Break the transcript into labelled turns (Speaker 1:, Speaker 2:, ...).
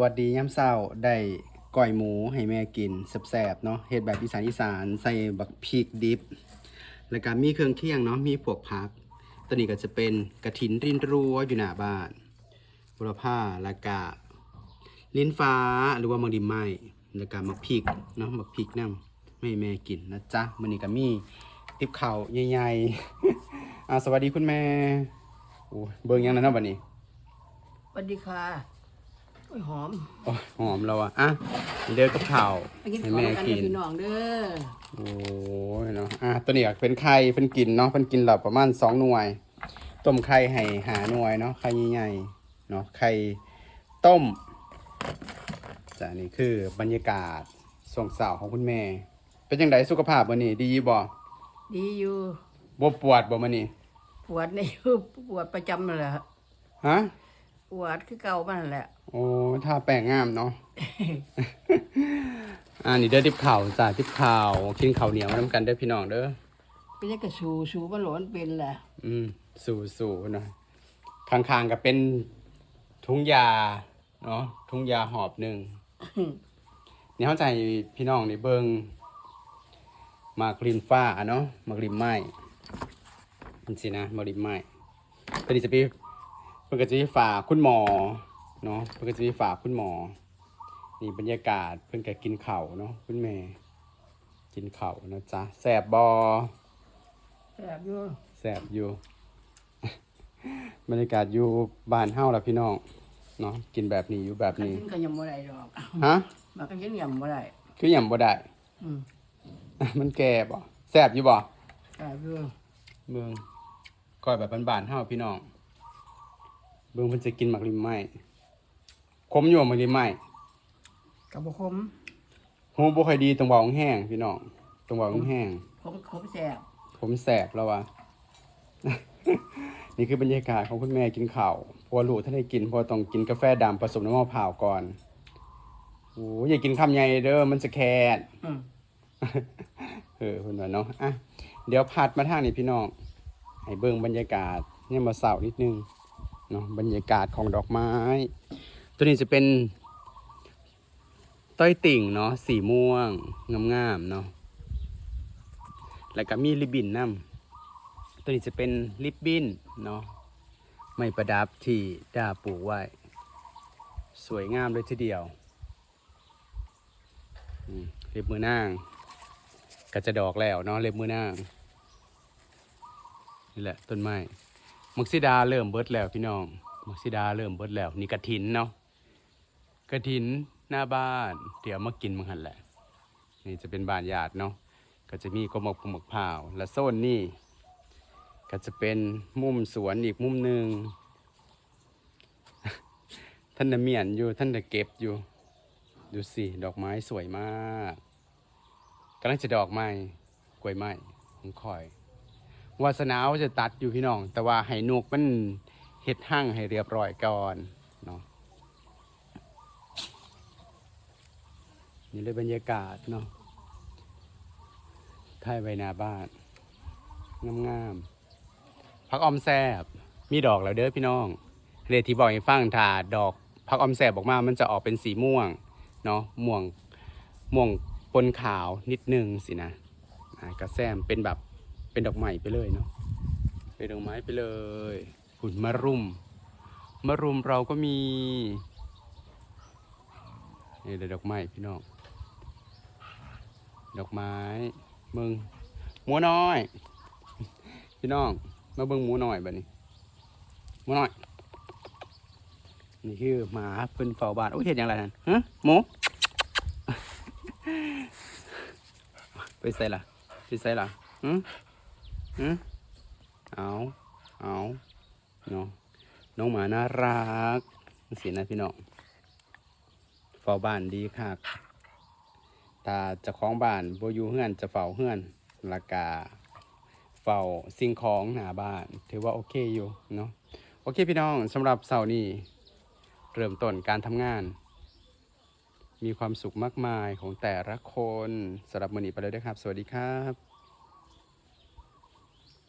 Speaker 1: สวัสดีย้ำเศร้าได้ก้อยหมูให้แม่กินแซ่บๆเนาะเฮ็ดแบบอีสานอีสานใส่บักพริกดิบ แล้วก็มีเครื่องเคียงเนาะมีพวกผัก ตัวนี้ก็จะเป็นกระถินรินรัวอยู่หน้าบ้านบุรพาแล้วก็ลิ้นฟ้าหรือว่ามังดิมไม้แล้วก็มักพริกเนาะมักพริกน้ำไม่ให้แม่กินนะจ๊ะมันนี้ก็มีติบข่าวใหญ่ๆอ่าสวัสดีคุณแม่โอ้เบิ่งยังนะเนาะบัดนี้
Speaker 2: สวัสดีค่ะ โอ้ยหอม
Speaker 1: โอ้ยหอมแล้วอะอะเด้อกับข้าว
Speaker 2: ไปกิน
Speaker 1: ให้
Speaker 2: ข้าว
Speaker 1: แม่
Speaker 2: กัน
Speaker 1: กิ
Speaker 2: เด้อนพี่น้องเด้อ
Speaker 1: โอ้ยเนาะอะตัวนี้ก็เป็นไข่เป็นกินเนาะเป็นกินหลับประมาณสองหน่วย ต้มไข่ให้หาหน่วยเนาะไข่ใหญ่ๆเนาะไข่ต้มจ้ะนี่คือบรรยากาศส่วงเสาร์ของคุณแม่ เป็นยังไงสุขภาพวันนี้ดีบ่
Speaker 2: ดีอยู่
Speaker 1: บ่ปวดบ่มื้อนี้
Speaker 2: ปวดในอยู่ปวดประจำนั่นแหละ
Speaker 1: ฮะ
Speaker 2: ปวดคือเก่ามันนั่นแหละ
Speaker 1: โอ้ท่าแป้งงามเนาะ อ่านี่เด้อทิบข่าวจ้ะทิบข่าวกินข้าวเหนียวน้ำกันเด้อพี่น้องเด้อ
Speaker 2: เป็นยังกระสูสูมันหลอนเป็นแหละ
Speaker 1: อืม สู่สู่เนาะข้างๆก็เป็นทุ่งยาเนาะทุ่งยาหอบหนึ่งนี่เข้าใจพี่น้องในเบิงหมากริมฟ้าอะเนาะหมากริมไม้มันสินะหมากริมไม้ตอนนี้จะไป เพื่อนก็จะไปฝากคุณหมอเนาะเพื่อนก็จะไปฝากคุณหมอ นี่บรรยากาศเพื่อนก็กินเข่าวเนาะคุณแม่ กินเข่าวนะจ๊ะแสบบอ
Speaker 2: แสบอยู่
Speaker 1: แสบอยู่ บรรยากาศอยู่บ้านเฮาล่ะพี่น้องเนาะกินแบบนี้อยู่แบบ
Speaker 2: กัน
Speaker 1: นี้
Speaker 2: กินก็ยังบ่ได้ดอก
Speaker 1: ฮะ
Speaker 2: มากันกินยังบ่ได้
Speaker 1: คือหยังบ่ได้
Speaker 2: อืม
Speaker 1: มันแก่บ่แสบอยู่บ่
Speaker 2: แสบอยู่
Speaker 1: เมืองก้อยแบบบ้านๆเฮาพี่น้องเบิ่งเพิ่นจะกินหมักริมไม้คมอยู่บ่หมักริมไม้
Speaker 2: กับบ่คม
Speaker 1: หูบ่ค่อยดีตรงเว้าแห้งพี่น้องตรงเว้าแห้ง
Speaker 2: คมคมแสบ
Speaker 1: ผมแสบแล้ววะ นี่คือบรรยากาศของคุณแม่กินข้าวเพราะว่าลูกท่านได้กินเพราะต้องกินกาแฟดำผสมน้ำมะพร้าวก่อนโอ้ยอย่ากินคำใหญ่เด้อมันจะแคด
Speaker 2: อืม
Speaker 1: เออคุณว่าเนาะอะเดี๋ยวพัดมาทางนี้พี่น้องให้เบิ่งบรรยากาศเนี่ยมาเสาร์นิดนึง เนาะบรรยากาศของดอกไม้ ตัวนี้จะเป็น ต้อยติ่งเนาะสีม่วงงามๆเนาะแล้วก็มีริบบิ้นนำตัวนี้จะเป็นริบบินเนาะไม่ประดับที่ดาปลูกไว้ สวยงามเลยทีเดียวเรียบมือนางก็จะดอกแล้วเนาะเล็บมือนางนี่แหละต้นไม้ มักซิดาเริ่มเบิดแล้วพี่น้องมักซิดาเริ่มเบิดแล้ว นี่กระถินเนาะกระถินหน้าบ้านเดี๋ยวมากินมังหันแหละ นี่จะเป็นบานญาติเนาะก็จะมีกระหมกกระหมกเผาวและโซนนี่ก็จะเป็นมุมสวนอีกมุมหนึ่งท่านน่ะเมียนอยู่ท่านน่ะเก็บอยู่ ดูสิ ดอกไม้สวยมากกำลังจะดอกไม้กล้วยไม้ของคอย วาสนาว่าจะตัดอยู่พี่น้อง แต่ว่าให้นกมันเฮ็ดหั่งให้เรียบร้อยก่อนเนาะนี่เลยบรรยากาศเนาะถ่ายไว้หน้าบ้านงามๆพักออมแซบมีดอกแล้วเด้อพี่น้องเรที่บอกให้ฟังถ้าดอกพักออมแซบออกมา มันจะออกเป็นสีม่วงเนาะม่วงม่วงปนขาวนิดนึงสินะกระแซมเป็นแบบ เป็นดอกไม้ไปเลยเนาะเป็นดอกไม้ไปเลยหุ่นมะรุมมะรุมเราก็มีนี่เลยดอกไม้พี่น้องดอกไม้มึงหมูน้อย พี่น้องมาเบิ่งหมูน้อยบัดนี้หมูน้อยนี่คือหมาเพิ่นเฝ้าบ้านโอ้ยเห็นอย่างไรนั่นฮะหมูไปใส่ละไปใส่ละหืม หืมเอาเอาเนาะน้องหมาน่ารักสินะพี่น้องเฝ้าบ้านดีค่ะตาจะคล้องบ้านโบยู่เฮือนจะเฝ้าเฮือนลากาเฝ้าสิ่งของหน้าบ้าน ถือว่าโอเคอยู่เนาะโอเคพี่น้องสำหรับเสาร์นี้เริ่มต้นการทำงาน มีความสุขมากมายของแต่ละคนสำหรับมือนี้ไปเลยด้วยครับ สวัสดีครับ